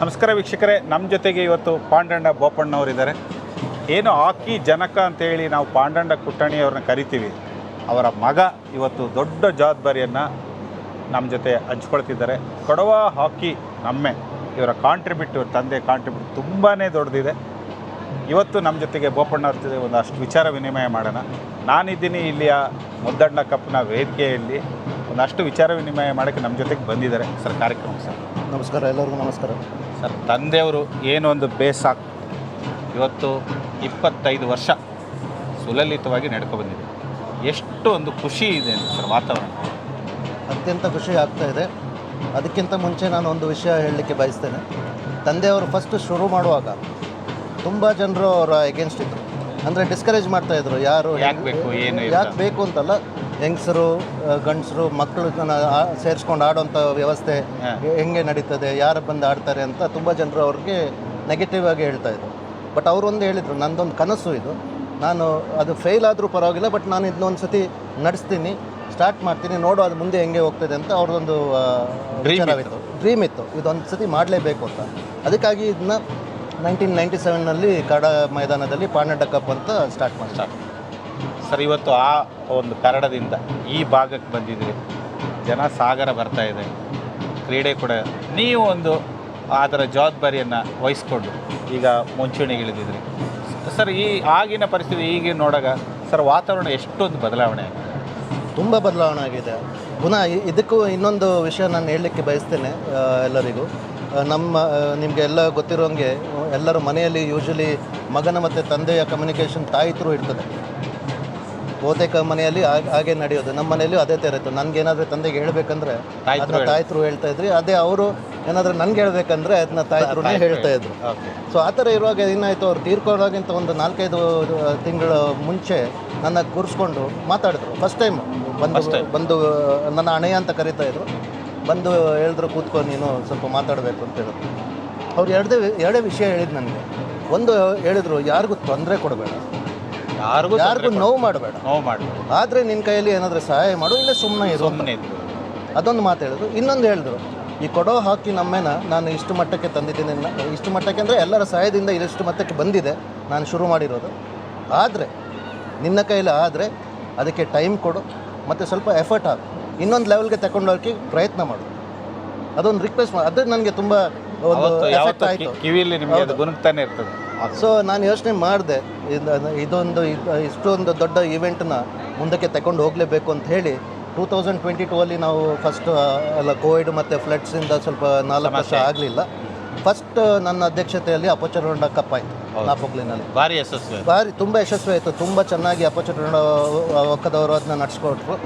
ನಮಸ್ಕಾರ ವೀಕ್ಷಕರೇ ನಮ್ಮ ಜೊತೆಗೆ ಇವತ್ತು ಪಾಂಡಂಡ ಬೋಪಣ್ಣವರಿದ್ದಾರೆ. ಏನು ಹಾಕಿ ಜನಕ ಅಂತೇಳಿ ನಾವು ಪಾಂಡಂಡ ಕುಟ್ಟಣಿಯವ್ರನ್ನ ಕರಿತೀವಿ, ಅವರ ಮಗ ಇವತ್ತು ದೊಡ್ಡ ಜವಾಬ್ದಾರಿಯನ್ನು ನಮ್ಮ ಜೊತೆ ಹಂಚ್ಕೊಳ್ತಿದ್ದಾರೆ. ಕೊಡವ ಹಾಕಿ ನಮ್ಮೆ, ಇವರ ಕಾಂಟ್ರಿಬ್ಯೂಟ್ ಇವ್ರ ತಂದೆ ಕಾಂಟ್ರಿಬ್ಯೂಟ್ ತುಂಬಾ ದೊಡ್ಡದಿದೆ. ಇವತ್ತು ನಮ್ಮ ಜೊತೆಗೆ ಬೋಪಣ್ಣ ಬೋಪಣ್ಣವ್ರ ಒಂದು ಅಷ್ಟು ವಿಚಾರ ವಿನಿಮಯ ಮಾಡೋಣ. ನಾನಿದ್ದೀನಿ ಇಲ್ಲಿಯ ಮುದ್ದಣ್ಣ ಕಪ್ನ ವೇದಿಕೆಯಲ್ಲಿ. ಒಂದಷ್ಟು ವಿಚಾರ ವಿನಿಮಯ ಮಾಡೋಕ್ಕೆ ನಮ್ಮ ಜೊತೆಗೆ ಬಂದಿದ್ದಾರೆ ಸರ್ ಕಾರ್ಯಕ್ರಮ ಸರ್. ನಮಸ್ಕಾರ ಎಲ್ಲರಿಗೂ ನಮಸ್ಕಾರ. ಸರ್ ತಂದೆಯವರು ಏನೊಂದು ಬೇಸಾಕ್ ಇವತ್ತು ಇಪ್ಪತ್ತೈದು ವರ್ಷ ಸುಲಲಿತವಾಗಿ ನಡ್ಕೊ ಬಂದಿದೆ. ಎಷ್ಟು ಒಂದು ಖುಷಿ ಇದೆ ಅಂತ ಸರ್ ವಾತಾವರಣ. ಅತ್ಯಂತ ಖುಷಿ ಆಗ್ತಾ ಇದೆ. ಅದಕ್ಕಿಂತ ಮುಂಚೆ ನಾನು ಒಂದು ವಿಷಯ ಹೇಳಲಿಕ್ಕೆ ಬಯಸ್ತೇನೆ. ತಂದೆಯವರು ಫಸ್ಟ್ ಶುರು ಮಾಡುವಾಗ ತುಂಬ ಜನರು ಅವರ ಎಗೇನ್ಸ್ಟ್ ಇದ್ದರು ಅಂದರೆ ಡಿಸ್ಕರೇಜ್ ಮಾಡ್ತಾಯಿದ್ರು ಯಾರು ಯಾಕೆ ಬೇಕು, ಏನು. ಯಾಕೆ ಬೇಕು ಅಂತಲ್ಲ ಹೆಂಗಸರು ಗಂಡಸರು ಮಕ್ಕಳು ಸೇರಿಸ್ಕೊಂಡು ಆಡೋಂಥ ವ್ಯವಸ್ಥೆ ಹೆಂಗೆ ನಡೀತದೆ ಯಾರು ಬಂದು ಆಡ್ತಾರೆ ಅಂತ ತುಂಬ ಜನರು ಅವ್ರಿಗೆ ನೆಗೆಟಿವ್ ಆಗಿ ಹೇಳ್ತಾ ಇದ್ರು. ಬಟ್ ಅವರೊಂದು ಹೇಳಿದರು ನಂದೊಂದು ಕನಸು ಇದು. ನಾನು ಅದು ಫೇಲ್ ಆದರೂ ಪರವಾಗಿಲ್ಲ ಬಟ್ ನಾನು ಇದನ್ನೊಂದು ಸತಿ ನಡೆಸ್ತೀನಿ ಸ್ಟಾರ್ಟ್ ಮಾಡ್ತೀನಿ ನೋಡು ಅದು ಮುಂದೆ ಹೆಂಗೆ ಹೋಗ್ತದೆ ಅಂತ ಅವ್ರದ್ದೊಂದು ವಿಚಾರವಿತ್ತು. ಡ್ರೀಮ್ ಇತ್ತು. ಇದೊಂದು ಸತಿ ಮಾಡಲೇಬೇಕು ಅಂತ. ಅದಕ್ಕಾಗಿ ಇದನ್ನ ನೈನ್ಟೀನ್ ನೈಂಟಿ ಸೆವೆನ್ನಲ್ಲಿ ಕಡ ಮೈದಾನದಲ್ಲಿ ಪಾಂಡಡ ಕಪ್ ಅಂತ ಸ್ಟಾರ್ಟ್ ಮಾಡ್ತಾರೆ. ಸರ್, ಇವತ್ತು ಆ ಒಂದು ಕರಡದಿಂದ ಈ ಭಾಗಕ್ಕೆ ಬಂದಿದ್ರಿ ಜನ ಸಾಗರ ಬರ್ತಾ ಇದೆ. ಕ್ರೀಡೆ ಕೂಡ ನೀವು ಒಂದು ಅದರ ಜವಾಬ್ದಾರಿಯನ್ನು ವಹಿಸ್ಕೊಂಡು ಈಗ ಮುಂಚೂಣಿಗಿಳಿದಿದ್ರಿ ಸರ್, ಈ ಆಗಿನ ಪರಿಸ್ಥಿತಿ ಈಗ ನೋಡಾಗ ಸರ್, ವಾತಾವರಣ ಎಷ್ಟೊಂದು ಬದಲಾವಣೆ ಆಗಿದೆ? ತುಂಬ ಬದಲಾವಣೆ ಆಗಿದೆ. ಪುನಃ ಇದಕ್ಕೂ ಇನ್ನೊಂದು ವಿಷಯ ನಾನು ಹೇಳಲಿಕ್ಕೆ ಬಯಸ್ತೇನೆ ಎಲ್ಲರಿಗೂ. ನಮ್ಮ ನಿಮಗೆ ಎಲ್ಲ ಗೊತ್ತಿರೋಂಗೆ ಎಲ್ಲರ ಮನೆಯಲ್ಲಿ ಯೂಶಲಿ ಮಗನ ಮತ್ತು ತಂದೆಯ ಕಮ್ಯುನಿಕೇಷನ್ ತಾಯಿ ಇರ್ತದೆ ಬಹುತೇಕ ಮನೆಯಲ್ಲಿ ಹಾಗೆ- ಹಾಗೆ ನಡೆಯೋದು. ನಮ್ಮ ಮನೆಯಲ್ಲೂ ಅದೇ ಥರ ಇತ್ತು. ನನಗೇನಾದರೂ ತಂದೆಗೆ ಹೇಳ್ಬೇಕಂದ್ರೆ ಅದನ್ನ ತಾಯಿ ಹೇಳ್ತಾ ಇದ್ರಿ. ಅದೇ ಅವರು ಏನಾದರೂ ನನಗೆ ಹೇಳ್ಬೇಕಂದ್ರೆ ಅದನ್ನ ತಾಯ್ತರು ಹೇಳ್ತಾ ಇದ್ರು. ಓಕೆ ಸೊ ಆ ಥರ ಇರುವಾಗ ಏನಾಯಿತು ಅವ್ರು ತೀರ್ಕೊಳ್ಳೋಗಿಂತ ಒಂದು ನಾಲ್ಕೈದು ತಿಂಗಳ ಮುಂಚೆ ನನ್ನ ಕೂರಿಸ್ಕೊಂಡು ಮಾತಾಡಿದ್ರು. ಫಸ್ಟ್ ಟೈಮ್ ಬಂದು. ಬಂದು ನನ್ನ ಅಣೆಯ ಅಂತ ಕರಿತಾ ಇದ್ರು. ಬಂದು ಹೇಳಿದ್ರು ಕೂತ್ಕೊ ನೀನು ಸ್ವಲ್ಪ ಮಾತಾಡಬೇಕು ಅಂತ ಹೇಳಿದ್ರು. ಅವ್ರು ಎರಡೇ ಎರಡೇ ವಿಷಯ ಹೇಳಿದ್ದು ನನಗೆ ಒಂದು ಹೇಳಿದ್ರು ಯಾರಿಗೂ ತೊಂದರೆ ಕೊಡಬೇಡ. ಯಾರಿಗೂ ಯಾರಿಗೂ ನೋವು ಮಾಡಬೇಡ. ನೋವು ಮಾಡಬೇಡ. ಆದರೆ ನಿನ್ನ ಕೈಯಲ್ಲಿ ಏನಾದರೂ ಸಹಾಯ ಮಾಡು ಇಲ್ಲ ಸುಮ್ಮನೆ ಇರು ಸುಮ್ಮನೆ ಅದೊಂದು ಮಾತು ಹೇಳಿದ್ರು. ಇನ್ನೊಂದು ಹೇಳಿದ್ರು ಈ ಕೊಡೋ ಹಾಕಿ ನಮ್ಮೇನ ನಾನು ಇಷ್ಟು ಮಟ್ಟಕ್ಕೆ ತಂದಿದ್ದೀನಿ ನ- ಇಷ್ಟು ಮಟ್ಟಕ್ಕೆ ಅಂದರೆ ಎಲ್ಲರ ಸಹಾಯದಿಂದ ಇಷ್ಟು ಮಟ್ಟಕ್ಕೆ ಬಂದಿದೆ ನಾನು ಶುರು ಮಾಡಿರೋದು. ಆದರೆ ನಿನ್ನ ಕೈಲಿ ಆದರೆ ಅದಕ್ಕೆ ಟೈಮ್ ಕೊಡು ಮತ್ತು ಸ್ವಲ್ಪ ಎಫರ್ಟ್ ಹಾಕು. ಇನ್ನೊಂದು ಲೆವೆಲ್ಗೆ ತಗೊಂಡೋಗಿ ಪ್ರಯತ್ನ ಮಾಡು. ಅದೊಂದು ರಿಕ್ವೆಸ್ಟ್ ಮಾಡಿ ಅದು ನನಗೆ ತುಂಬ ಒಂದು ಆಯಿತು. ಕಿವಿಯಲ್ಲಿ ನಿಮಗೆ ಅದು ಗುನುಗ್ತಾನೆ ಇರ್ತದೆ. ಸೊ ನಾನು ಯೋಚನೆ ಮಾಡಿದೆ ಇದೊಂದು ಇಷ್ಟೊಂದು ದೊಡ್ಡ ಈವೆಂಟನ್ನ ಮುಂದಕ್ಕೆ ತಗೊಂಡು ಹೋಗಲೇಬೇಕು ಅಂತ ಹೇಳಿ ಟೂ ತೌಸಂಡ್ ಟ್ವೆಂಟಿ ಟೂ ಅಲ್ಲಿ ನಾವು ಫಸ್ಟ್ ಎಲ್ಲ ಕೋವಿಡ್ ಮತ್ತು ಫ್ಲಡ್ಸಿಂದ ಸ್ವಲ್ಪ ನಾಲ್ಕು ವರ್ಷ ಆಗಲಿಲ್ಲ. ಫಸ್ಟ್ ನನ್ನ ಅಧ್ಯಕ್ಷತೆಯಲ್ಲಿ ಅಪಚರೊಂಡ ಕಪ್ ಆಯಿತು ನಾಪೋಕ್ಲಿನಲ್ಲಿ. ಭಾರಿ ಯಶಸ್ವಿ ಭಾರಿ ತುಂಬ ಯಶಸ್ವಿ ಆಯಿತು ತುಂಬ ಚೆನ್ನಾಗಿ ಅಪಚರೊಂಡ ಒಕ್ಕದವರು ಅದನ್ನ ನಡೆಸ್ಕೊಟ್ರು.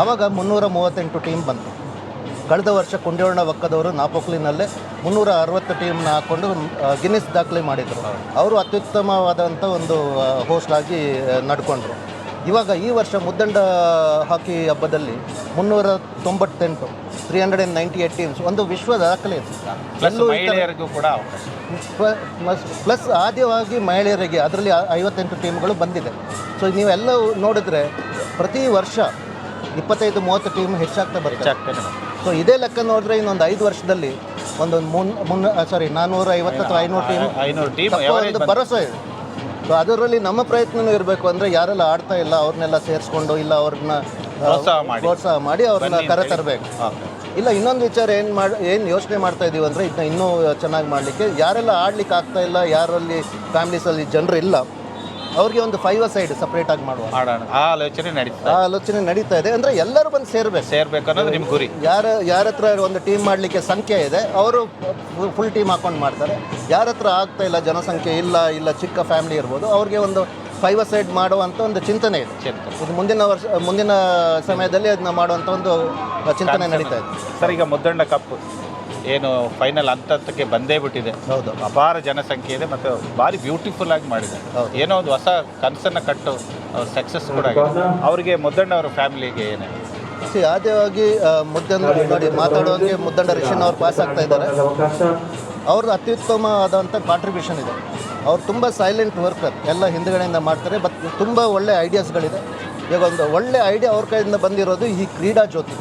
ಆವಾಗ ಮುನ್ನೂರ ಮೂವತ್ತೆಂಟು ಟೀಮ್ ಬಂತು. ಕಳೆದ ವರ್ಷ ಕುಂಡೇವಣ್ಣ ಒಕ್ಕದವರು ನಾಪೊಕ್ಲಿನಲ್ಲೇ ಮುನ್ನೂರ ಅರವತ್ತು ಟೀಮ್ನ ಹಾಕ್ಕೊಂಡು ಗಿನ್ನಿಸ್ ದಾಖಲೆ ಮಾಡಿದರು. ಅವರು ಅತ್ಯುತ್ತಮವಾದಂಥ ಒಂದು ಹೋಸ್ಟ್ ಆಗಿ ನಡ್ಕೊಂಡ್ರು. ಇವಾಗ ಈ ವರ್ಷ ಮುದ್ದಂಡ ಹಾಕಿ ಹಬ್ಬದಲ್ಲಿ ಮುನ್ನೂರ ತೊಂಬತ್ತೆಂಟು three hundred and ninety eight teams ಒಂದು ವಿಶ್ವ ದಾಖಲೆ ಕೂಡ ಪ್ಲಸ್ ಆದ್ಯವಾಗಿ ಮಹಿಳೆಯರಿಗೆ ಅದರಲ್ಲಿ ಐವತ್ತೆಂಟು ಟೀಮ್ಗಳು ಬಂದಿದೆ. ಸೊ ನೀವೆಲ್ಲ ನೋಡಿದ್ರೆ ಪ್ರತಿ ವರ್ಷ ಇಪ್ಪತ್ತೈದು ಮೂವತ್ತು ಟೀಮ್ ಹೆಚ್ಚಾಗ್ತಾ ಬರುತ್ತೆ ಸೊ ಇದೇ ಲೆಕ್ಕ ನೋಡಿದ್ರೆ ಇನ್ನೊಂದು ಐದು ವರ್ಷದಲ್ಲಿ ಒಂದೊಂದು ಮುನ್ ಮುನ್ನ ಸಾರಿ ನಾನ್ನೂರ ಐವತ್ತು ಅಥವಾ ಐನೂರು ಟೀಮ್ ಐನೂರು ಟೀಮ್ ಒಂದು ಭರವಸೆ ಇದೆ. ಸೊ ಅದರಲ್ಲಿ ನಮ್ಮ ಪ್ರಯತ್ನನೂ ಇರಬೇಕು ಅಂದರೆ ಯಾರೆಲ್ಲ ಆಡ್ತಾ ಇಲ್ಲ ಅವ್ರನ್ನೆಲ್ಲ ಸೇರಿಸ್ಕೊಂಡು ಇಲ್ಲ ಅವ್ರನ್ನ ಪ್ರೋತ್ಸಾಹ ಮಾಡಿ. ಅವ್ರನ್ನ ಬನ್ನಿ ಕರೆ ತರಬೇಕು. ಇಲ್ಲ ಇನ್ನೊಂದು ವಿಚಾರ ಏನು ಮಾಡಿ ಏನು ಯೋಚನೆ ಮಾಡ್ತಾ ಇದ್ದೀವಿ ಅಂದರೆ ಇದನ್ನ ಇನ್ನೂ ಚೆನ್ನಾಗಿ ಮಾಡಲಿಕ್ಕೆ. ಯಾರೆಲ್ಲ ಆಡ್ಲಿಕ್ಕೆ ಆಗ್ತಾ ಇಲ್ಲ ಯಾರಲ್ಲಿ ಫ್ಯಾಮಿಲೀಸಲ್ಲಿ ಜನರು ಇಲ್ಲ ಅವ್ರಿಗೆ ಒಂದು ಫೈವ್ ಸೈಡ್ ಸಪ್ರೇಟಾಗಿ ಮಾಡುವ. ಮಾಡೋಣ. ಆ ಆಲೋಚನೆ ನಡೀತಾ ಆ ಆಲೋಚನೆ ನಡೀತಾ ಇದೆ. ಅಂದ್ರೆ ಎಲ್ಲರೂ ಬಂದು ಸೇರ್ಬೇಕು. ಸೇರ್ಬೇಕು ಅನ್ನೋದು ನಿಮ್ಮ ಗುರಿ. ಯಾರ ಯಾರ ಹತ್ರ ಒಂದು ಟೀಮ್ ಮಾಡಲಿಕ್ಕೆ ಸಂಖ್ಯೆ ಇದೆ ಅವರು ಫುಲ್ ಟೀಮ್ ಹಾಕೊಂಡು ಮಾಡ್ತಾರೆ. ಯಾರ ಹತ್ರ ಆಗ್ತಾ ಇಲ್ಲ ಜನಸಂಖ್ಯೆ ಇಲ್ಲ ಇಲ್ಲ ಚಿಕ್ಕ ಫ್ಯಾಮಿಲಿ ಇರ್ಬೋದು ಅವ್ರಿಗೆ ಒಂದು ಫೈವ್ ಸೈಡ್ ಮಾಡುವಂಥ ಒಂದು ಚಿಂತನೆ ಇದೆ. ಚಿಂತನೆ. ಇದು ಮುಂದಿನ ವರ್ಷ ಮುಂದಿನ ಸಮಯದಲ್ಲಿ ಅದನ್ನ ಮಾಡುವಂಥ ಒಂದು ಚಿಂತನೆ ನಡೀತಾ ಇದೆ. ಸರ್ ಈಗ ಮುದ್ದಣ್ಣ ಕಪ್ ಏನು ಫೈನಲ್ ಹಂತಕ್ಕೆ ಬಂದೇ ಬಿಟ್ಟಿದೆ. ಹೌದು. ಅಪಾರ ಜನಸಂಖ್ಯೆ ಇದೆ ಮತ್ತು ಭಾರಿ ಬ್ಯೂಟಿಫುಲ್ ಆಗಿ ಮಾಡಿದೆ. ಹೌದು. ಏನೋ ಒಂದು ಹೊಸ ಕನಸನ್ನು ಕಟ್ಟು ಸಕ್ಸಸ್ ಕೂಡ ಆಗಿದೆ. ಅವರಿಗೆ ಮುದ್ದಣ್ಣ ಅವರ ಫ್ಯಾಮಿಲಿಗೆ ಏನೇ. ಸಿ ಆದ್ಯವಾಗಿ ಮುದ್ದಣ್ಣ ನೋಡಿ ಮಾತಾಡುವಾಗೆ ಮುದ್ದಣ್ಣ ರಿಷನ್ ಅವ್ರು ಪಾಸ್ ಆಗ್ತಾ ಇದ್ದಾರೆ. ಅವ್ರದ್ದು ಅತ್ಯುತ್ತಮ ಆದಂಥ ಕಾಂಟ್ರಿಬ್ಯೂಷನ್ ಇದೆ. ಅವ್ರು ತುಂಬ ಸೈಲೆಂಟ್ ವರ್ಕರ್ ಎಲ್ಲ ಹಿಂದುಗಡೆಯಿಂದ ಮಾಡ್ತಾರೆ ಬಟ್ ತುಂಬ ಒಳ್ಳೆ ಐಡಿಯಾಸ್ಗಳಿದೆ ಈಗ ಒಂದು ಒಳ್ಳೆ ಐಡಿಯಾ ಅವ್ರ ಕೈಯಿಂದ ಬಂದಿರೋದು ಈ ಕ್ರೀಡಾ ಜ್ಯೋತಿ.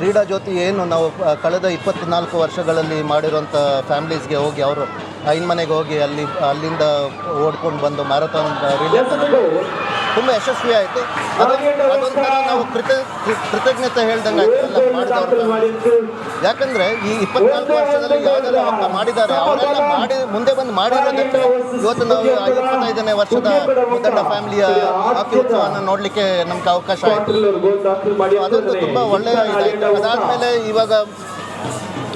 ಕ್ರೀಡಾ ಜ್ಯೋತಿ ಏನು ನಾವು ಕಳೆದ ಇಪ್ಪತ್ನಾಲ್ಕು ವರ್ಷಗಳಲ್ಲಿ ಮಾಡಿರೋಂಥ ಫ್ಯಾಮ್ಲೀಸ್ಗೆ ಹೋಗಿ ಅವರು ಐನ್ ಮನೆಗೆ ಹೋಗಿ ಅಲ್ಲಿ, ಅಲ್ಲಿಂದ ಓಡ್ಕೊಂಡು ಬಂದು ಮ್ಯಾರಥಾನ್ ರಿಲೇ ತುಂಬ ಯಶಸ್ವಿ ಆಯಿತು. ಅದೊಂಥರ ನಾವು ಕೃತ ಕೃತಜ್ಞತೆ ಹೇಳ್ದಂಗೆ ಆಯಿತು ಯಾಕಂದ್ರೆ ಈ ಇಪ್ಪತ್ನಾಲ್ಕು ವರ್ಷದಲ್ಲಿ ಯಾವ್ದೆಲ್ಲ ಅವ್ರನ್ನ ಮಾಡಿದ್ದಾರೆ. ಅವರೆಲ್ಲ ಮಾಡಿ ಮುಂದೆ ಬಂದು ಮಾಡಿರೋದಕ್ಕೆ ಇವತ್ತು ನಾವು ಇಪ್ಪತ್ತೈದನೇ ವರ್ಷದ ಮುದ್ದಣ್ಣ ಫ್ಯಾಮಿಲಿಯ ಹಾಕಿ ಉತ್ಸವನ ನೋಡಲಿಕ್ಕೆ ನಮ್ಗೆ ಅವಕಾಶ ಆಯಿತು. ಅದೊಂದು ತುಂಬ ಒಳ್ಳೆಯ ಇದಾಯಿತು. ಅದಾದಮೇಲೆ ಇವಾಗ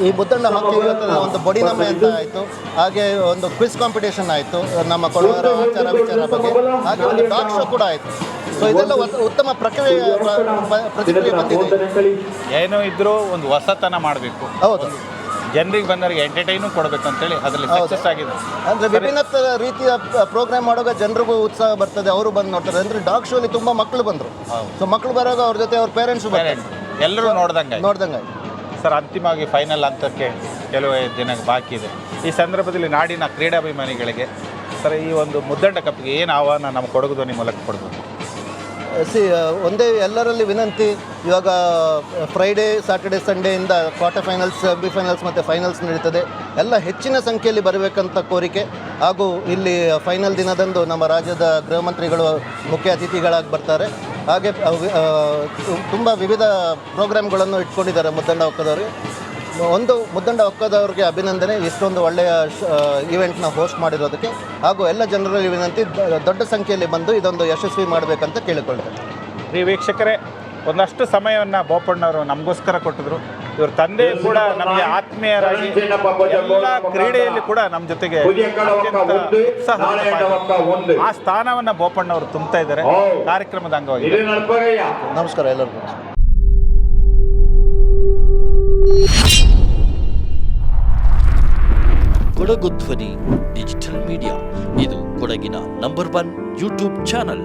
ಈ ಮುದ್ದಣ್ಣ ಹಾಕಿ ಒಂದು ಬಡಿ ನಮ್ಮ ಅಂತ ಆಯಿತು. ಹಾಗೆ ಒಂದು ಕ್ವಿಸ್ ಕಾಂಪಿಟೇಷನ್ ಆಯಿತು. ನಮ್ಮ ಕೊಳವಾರ ಆಚಾರ ವಿಚಾರ ಬಗ್ಗೆ. ಹಾಗೆ ಒಂದು ಡಾಗ್ ಶೋ ಕೂಡ ಆಯಿತು. ಸೊ ಇದೆಲ್ಲ ಉತ್ತಮ ಪ್ರಕ್ರಿಯೆ ಪ್ರ- ಪ್ರ- ಪ್ರತಿಕ್ರಿಯೆ ಬಂದಿದೆ. ಏನೋ ಇದ್ರೂ ಒಂದು ಹೊಸತನ ಮಾಡಬೇಕು. ಹೌದು. ಜನರಿಗೆ ಬಂದವರಿಗೆ ಎಂಟರ್ಟೈನು ಕೊಡಬೇಕು ಅಂತೇಳಿ ಅದರಲ್ಲಿ. ಸಕ್ಸಸ್ ಆಗಿದೆ. ಅಂದರೆ ವಿಭಿನ್ನ ರೀತಿಯ ಪ್ರೋಗ್ರಾಮ್ ಮಾಡುವಾಗ ಜನರಿಗೂ ಉತ್ಸಾಹ ಬರ್ತದೆ ಅವರು ಬಂದು ನೋಡ್ತಾರೆ. ಅಂದರೆ ಡಾಗ್ ಶೋಲಿ ತುಂಬ ಮಕ್ಕಳು ಬಂದರು. ಸೊ ಮಕ್ಕಳು ಬರುವಾಗ ಅವ್ರ ಜೊತೆ ಅವ್ರ ಪೇರೆಂಟ್ಸು ಬರ್ತಾರೆ ಎಲ್ಲರೂ ನೋಡ್ದಂಗೆ ನೋಡ್ದಂಗೆ ಸರ್, ಅಂತಿಮವಾಗಿ ಫೈನಲ್ ಹಂತಕ್ಕೆ ಕೆಲವೇ ದಿನ ಬಾಕಿ ಇದೆ. ಈ ಸಂದರ್ಭದಲ್ಲಿ ನಾಡಿನ ಕ್ರೀಡಾಭಿಮಾನಿಗಳಿಗೆ, ಸರ್, ಈ ಒಂದು ಮುದ್ದಣ್ಣ ಕಪ್ಗೆ ಏನು ಆಹ್ವಾನ ನಮ್ಮ ಕೊಡಗು ಧ್ವನಿ ಮೂಲಕ ಕೊಡ್ಬೋದು? ಸಿ ಒಂದೇ ಎಲ್ಲರಲ್ಲಿ ವಿನಂತಿ, ಇವಾಗ ಫ್ರೈಡೇ ಸ್ಯಾಟರ್ಡೆ ಸಂಡೇಯಿಂದ ಕ್ವಾರ್ಟರ್ ಫೈನಲ್ಸ್ ಸೆಮಿ ಫೈನಲ್ಸ್ ಮತ್ತು ಫೈನಲ್ಸ್ ನಡೀತದೆ. ಎಲ್ಲ ಹೆಚ್ಚಿನ ಸಂಖ್ಯೆಯಲ್ಲಿ ಬರಬೇಕಂತ ಕೋರಿಕೆ, ಹಾಗೂ ಇಲ್ಲಿ ಫೈನಲ್ ದಿನದಂದು ನಮ್ಮ ರಾಜ್ಯದ ಗೃಹ ಮಂತ್ರಿಗಳು ಮುಖ್ಯ ಅತಿಥಿಗಳಾಗಿ ಬರ್ತಾರೆ. ಹಾಗೆ ತುಂಬ ವಿವಿಧ ಪ್ರೋಗ್ರಾಮ್ಗಳನ್ನು ಇಟ್ಕೊಂಡಿದ್ದಾರೆ ಮುದ್ದಂಡ ಒಕ್ಕದವರು. ಒಂದು ಮುದ್ದಂಡ ಒಕ್ಕದವ್ರಿಗೆ ಅಭಿನಂದನೆ, ಇಷ್ಟೊಂದು ಒಳ್ಳೆಯ ಈವೆಂಟ್ನ ಹೋಸ್ಟ್ ಮಾಡಿರೋದಕ್ಕೆ. ಹಾಗೂ ಎಲ್ಲ ಜನರಲ್ಲಿ ವಿನಂತಿ ದೊಡ್ಡ ಸಂಖ್ಯೆಯಲ್ಲಿ ಬಂದು ಇದೊಂದು ಯಶಸ್ವಿ ಮಾಡಬೇಕಂತ ಕೇಳಿಕೊಳ್ತೇನೆ. ಈ ವೀಕ್ಷಕರೇ, ಒಂದಷ್ಟು ಸಮಯವನ್ನು ಬೋಪಣ್ಣವರು ನಮಗೋಸ್ಕರ ಕೊಟ್ಟಿದ್ರು. ಇವ್ರ ತಂದೆ ಕೂಡ ನಮಗೆ ಆತ್ಮೀಯರಾಗಿ ಎಲ್ಲ ಕ್ರೀಡೆಯಲ್ಲಿ ಕೂಡ ನಮ್ಮ ಜೊತೆಗೆ ಅತ್ಯಂತ ಉತ್ಸಾಹದಿಂದ ಆ ಸ್ಥಾನವನ್ನು ಬೋಪಣ್ಣವರು ತುಂಬ್ತಾ ಇದ್ದಾರೆ. ಕಾರ್ಯಕ್ರಮದ ಅಂಗವಾಗಿ. ನಮಸ್ಕಾರ ಎಲ್ಲರಿಗೂ. ಕೊಡಗು ಧ್ವನಿ ಡಿಜಿಟಲ್ ಮೀಡಿಯಾ. ಇದು ಕೊಡಗಿನ ನಂಬರ್ ಒನ್ ಯೂಟ್ಯೂಬ್ ಚಾನಲ್.